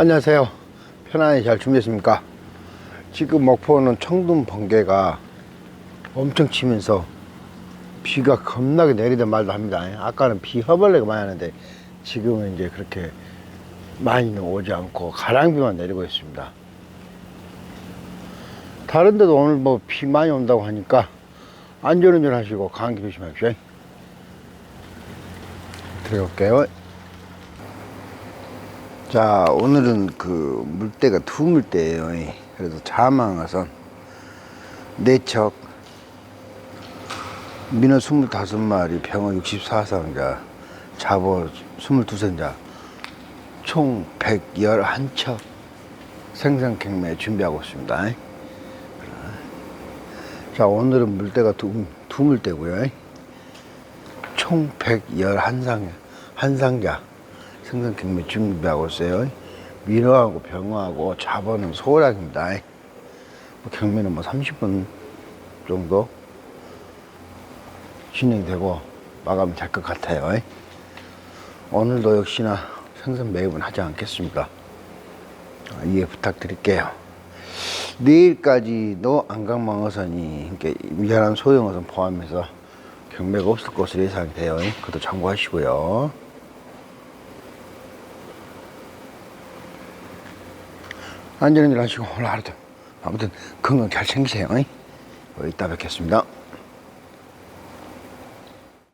안녕하세요. 편안히 잘 준비했습니까? 지금 목포는 청둔 번개가 엄청 치면서 비가 겁나게 내리던 말도 합니다. 아까는 비 허벌레가 많이 하는데 지금은 이제 그렇게 많이는 오지 않고 가랑비만 내리고 있습니다. 다른 데도 오늘 뭐 비 많이 온다고 하니까 안전운전 하시고 감기 조심하십시오. 들어올게요. 자, 오늘은 그 물때가 두 물때예요. 그래도 자망어선 네척 민어 25마리, 병어 64상자, 잡어 22상자, 총 111척 생선경매 준비하고 있습니다. 자, 오늘은 물때가 두, 두 물때고요. 총 111상, 한 상자 생선 경매 준비하고 있어요. 민어하고 병어하고 잡어는 소량입니다. 뭐 경매는 뭐 30분 정도 진행되고 마감이 될 것 같아요. 오늘도 역시나 생선 매입은 하지 않겠습니다. 아, 이해 부탁드릴게요. 내일까지도 안강망어선이 이렇게 미안한 소형어선 포함해서 경매가 없을 것으로 예상이 돼요. 그것도 참고하시고요. 안전운전 하시고 오늘 하루도 아무튼 건강 잘 챙기세요. 어, 이따 뵙겠습니다.